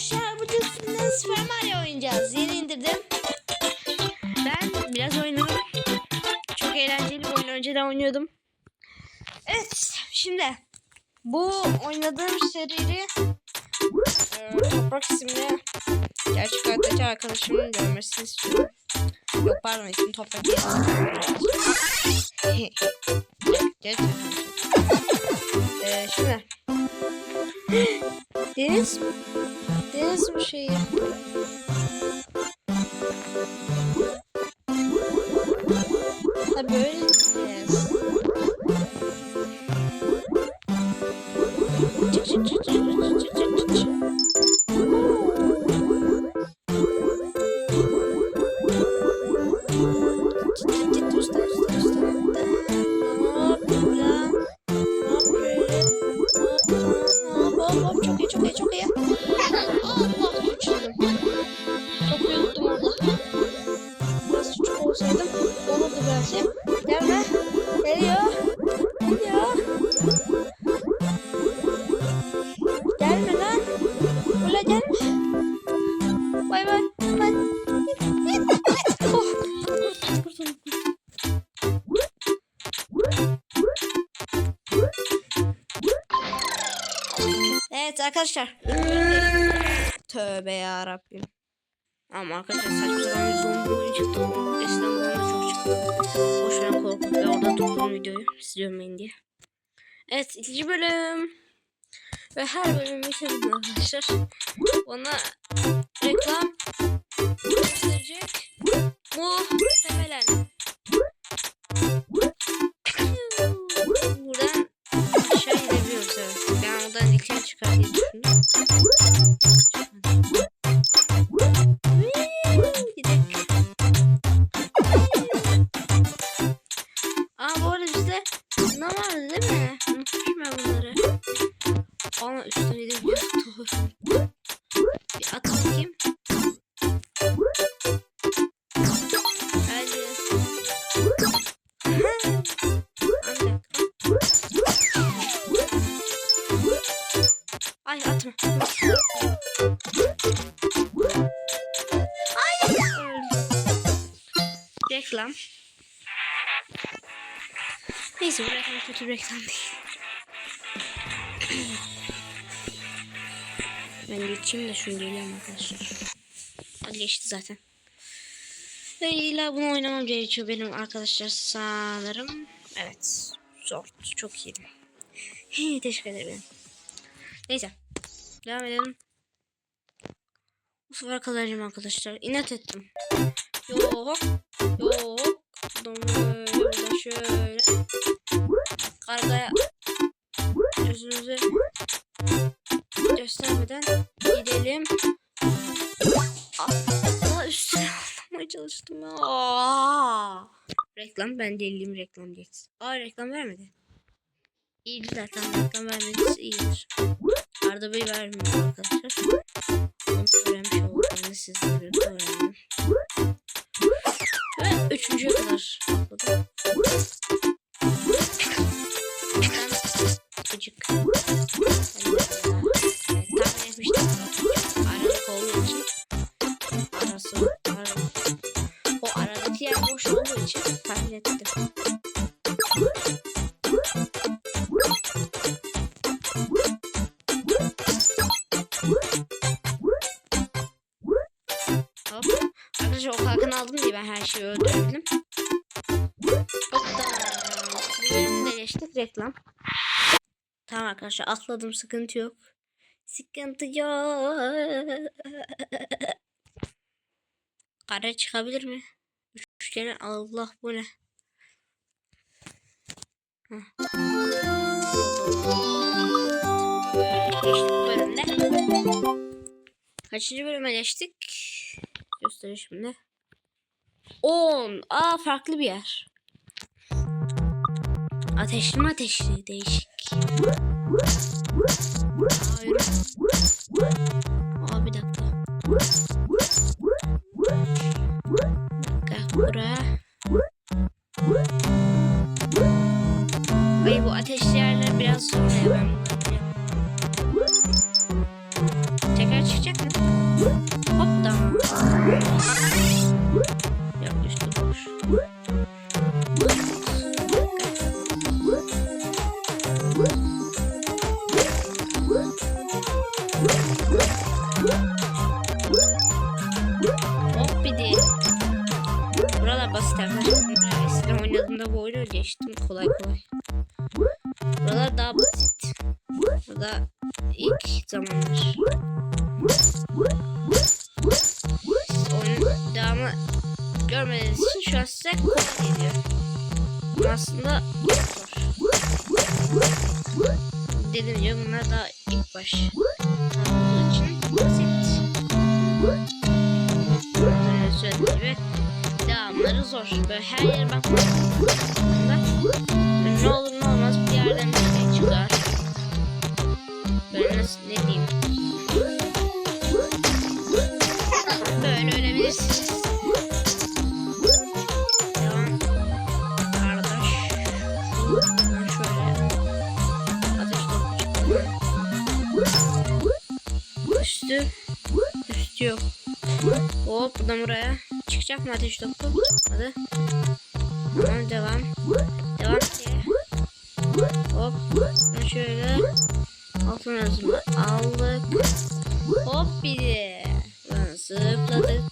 arkadaşlar bugün sizinle Super Mario oynayacağız. Yeni indirdim. Ben biraz oynadım. Çok eğlenceli bir oyun. Önceden oynuyordum. Evet şimdi bu oynadığım serili e, Toprak isimli gerçek hayattaki arkadaşımın görmesini istiyorum. Yok pardon ismi Toprak değil. Gerçekten. Şimdi Deniz mesmo, cheia. Arkadaşlar. Tövbe ya Rabbim. Ama arkadaşlar saçma sapan bir zombi oyun çıktı. Eskiden bu oyunda çok çıktı. Boş ver korkup ve orada durdum videoyu. Siz görmeyin diye. Evet ikinci bölüm. Ve her bölüm bitirdim arkadaşlar. Bana reklam gösterecek. Muhtemelen. Bir doğru. Bir at bakayım. Hadi. Aha. Ancak. Ay atma. Ay. Reklam. Neyse bu reklam kötü bir reklam değil. Ben geçeyim de şunu geliyorum arkadaşlar. Hadi geçti zaten. Ve illa bunu oynamam gerekiyor benim arkadaşlar sanırım. Evet. Zor. Çok iyiydi. Hey, teşekkür ederim. Neyse. Devam edelim. Bu sefer kalacağım arkadaşlar. İnat ettim. Yok. Yok. Şöyle. Reklam ben deliyim reklam geçsin. Aa reklam vermedi. İyi zaten reklam vermediyse iyidir. Arda Bey vermiyor arkadaşlar. Onu öğrenmiş oldum. Ben de sizle birlikte öğrendim. Ve üçüncüye kadar atladım. Arkadaşlar o kalkanı aldım diye ben her şeyi öldürebildim. Hoppa. Bu bölümü de geçtik reklam. Tamam arkadaşlar atladım sıkıntı yok. Sıkıntı yok. Kare çıkabilir mi? Üçgen Allah bu ne? Heh. Geçtik bölümde. Kaçıncı bölüme geçtik? Göstereyim şimdi. 10. Aa farklı bir yer. Ateşli mi ateşli? Değişik. Hayır. Aa bir dakika. Dakika buraya. Ay bu ateşli yerler biraz zor ya ben. Tekrar çıkacak mı? Yanlışlık olmuş. Hop bir de. Buralar basit arkadaşlar. Eskiden oynadığımda bu oyunu geçtim kolay kolay. Buralar daha basit. Bu da ilk zamanlar. Görmediğiniz için şu an size kolay geliyor. Aslında zor. Dediğim gibi bunlar daha ilk baş. Olduğu için basit. Böyle söylediğim gibi devamları zor. Böyle her yere bakmak aslında ne olur ne olmaz bir yerden bir şey çıkar. Böyle nasıl ne diyeyim. Böyle ölebilirsiniz. Hop buradan buraya. Çıkacak mı ateş topu? Hadi. Tamam devam. Devam ki. Hop. Ben şöyle. Altın özümü aldık. Hop bir de. Buradan zıpladık.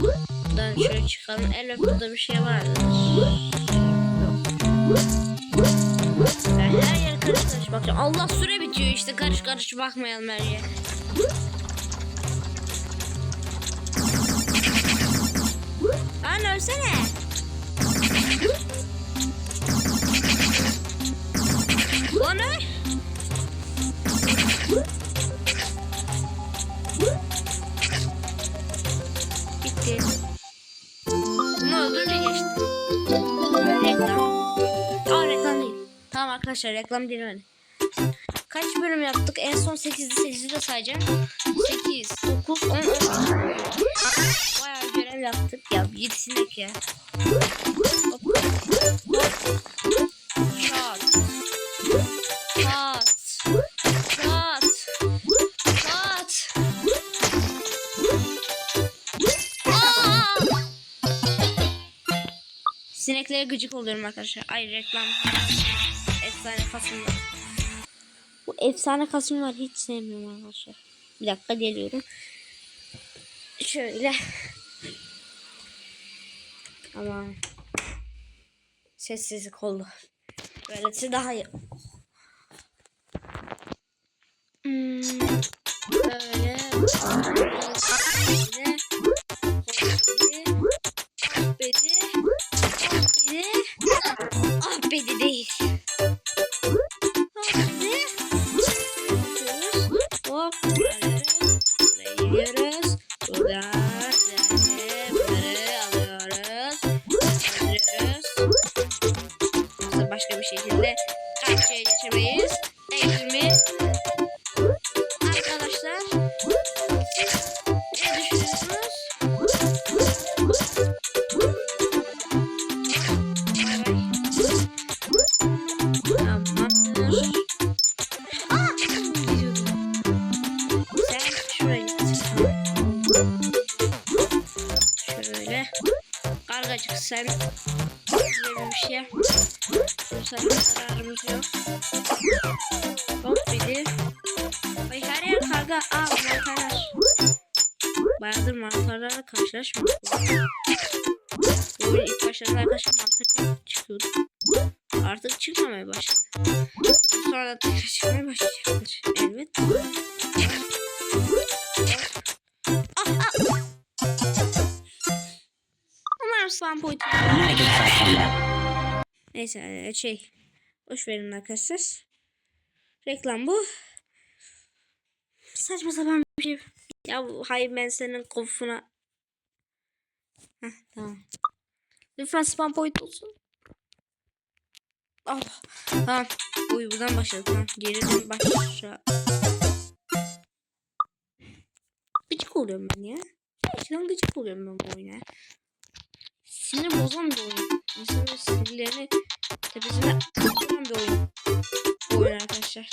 Buradan şöyle çıkalım. Evet burada bir şey vardır. Yok. Ben her yer karış karış bakacağım. Allah süre bitiyor işte karış karış bakmayalım her yere. Lan ölsene. Lan öl. Bitti. Bunu öldürünce geçti. Reklam. Aa reklam değil. Tamam arkadaşlar reklam değil öyle. Kaç bölüm yaptık? En son 8'di 8'i de sayacağım. 8, 9, 10, 11. Bayağı görev yaptık. Ya yetişinek ya. Hop. Hop. Şat. Şat. Şat. Şat. Aa! Sineklere gıcık oluyorum arkadaşlar. Ay reklam. Efsane Kasımlar. Bu efsane Kasımlar hiç sevmiyorum arkadaşlar. Bir dakika geliyorum. Şöyle. Ama sessizlik oldu. Böylesi daha iyi. Hmm, böyle. Böyle. Bedi. Bedi. Ah bedi değil. Sen böyle bir şey. Bu sefer kararımız yok. Hop biri. Ay her yer karga. Aa mantarlar. Bayağıdır mantarlarla karşılaşmadık. Bu ilk başladığında arkadaşlar mantar çıkıyordu. Artık çıkmamaya başladı. Sonra da tekrar çıkmaya başlayacaktır. Evet. Spam point. Neyse e, şey. Boş verin arkadaşlar. Reklam bu. Saçma sapan bir şey. Ya hayır ben senin kafana. Heh, tamam. Lütfen spam point olsun. Ah, tamam. Uy buradan başladık. Tamam. Geriden başla. Gıcık oluyorum ben ya. Gerçekten gıcık oluyorum ben bu oyuna. Sinir bozan bir oyun. İnsanın sinirlerini tepesine atıran bir oyun. Bu oyun arkadaşlar.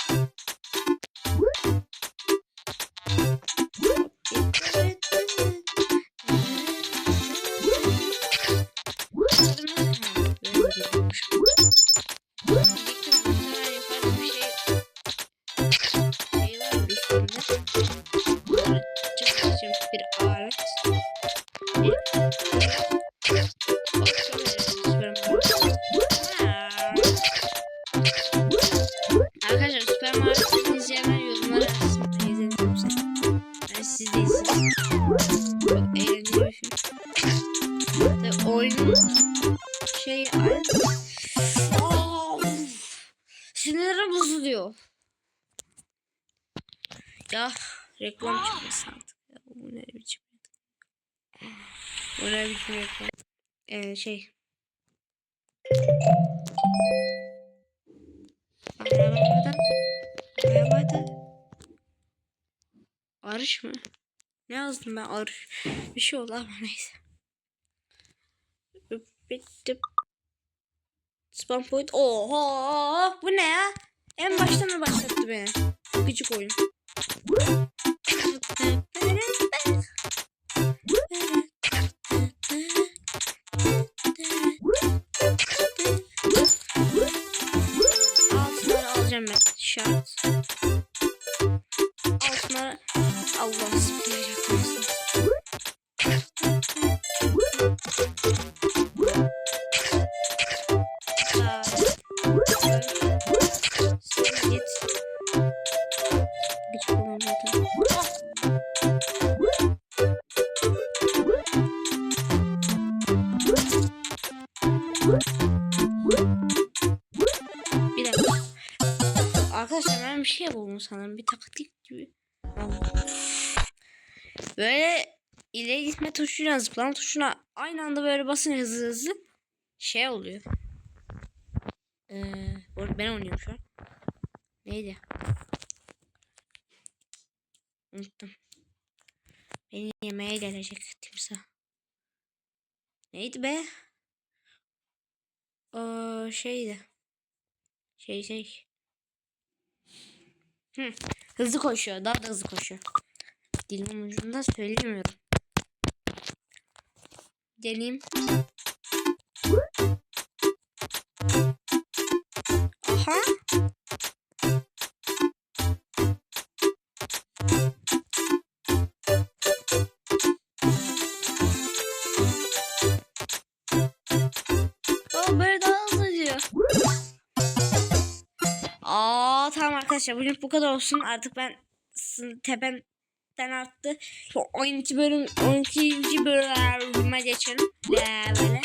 Ne biçim reklam? Ee, şey. Arabada. Arabada. Arış mı? Ne yazdım ben arış? Bir şey oldu ama neyse. Bitti. Spam point. Oho! Bu ne ya? En baştan mı başlattı beni? Küçük oyun. Sanırım. Bir taktik gibi. Böyle ileri gitme tuşuyla zıplama tuşuna aynı anda böyle basınca hızlı hızlı şey oluyor. Ee, ben oynuyorum şu an. Neydi? Unuttum. Beni yemeye gelecek timsah. Neydi be? Aa, şeydi. Şey şey. Hı, hızlı koşuyor. Daha da hızlı koşuyor. Dilimin ucunda söyleyemiyorum. Deneyim. Arkadaşlar bugün bu kadar olsun. Artık ben tepemden arttı. Şu 12 bölüm 12. bölüme geçelim. Le böyle.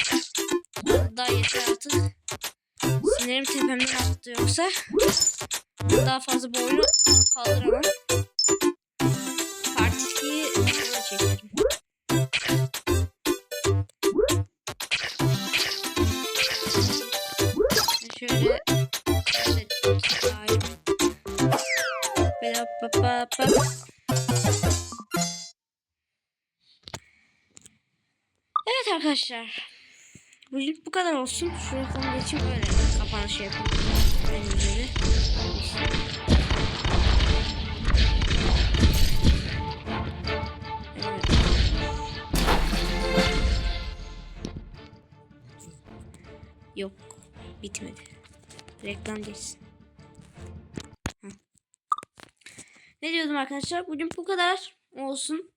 Daha yeter artık. Sinirim tepemden arttı yoksa. Daha fazla bu oyunu kaldıramam. Evet arkadaşlar. Bugün bu kadar olsun. Şuraya falan geçeyim öyle kapanış. En güzeli. Evet. Yok. Bitmedi. Reklam geçsin. Ne diyordum arkadaşlar? Bugün bu kadar olsun.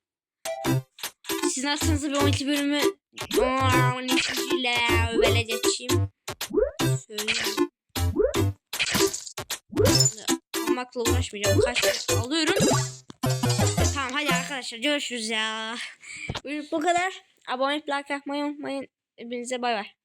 Sizin aklınıza bir 12 bölümü 12 ile böyle geçeyim. Söyleyeyim. Almakla uğraşmayacağım. Kaç alıyorum. Tamam hadi arkadaşlar görüşürüz ya. Bugün bu kadar. Abone like yapmayı unutmayın. Hepinize bay bay.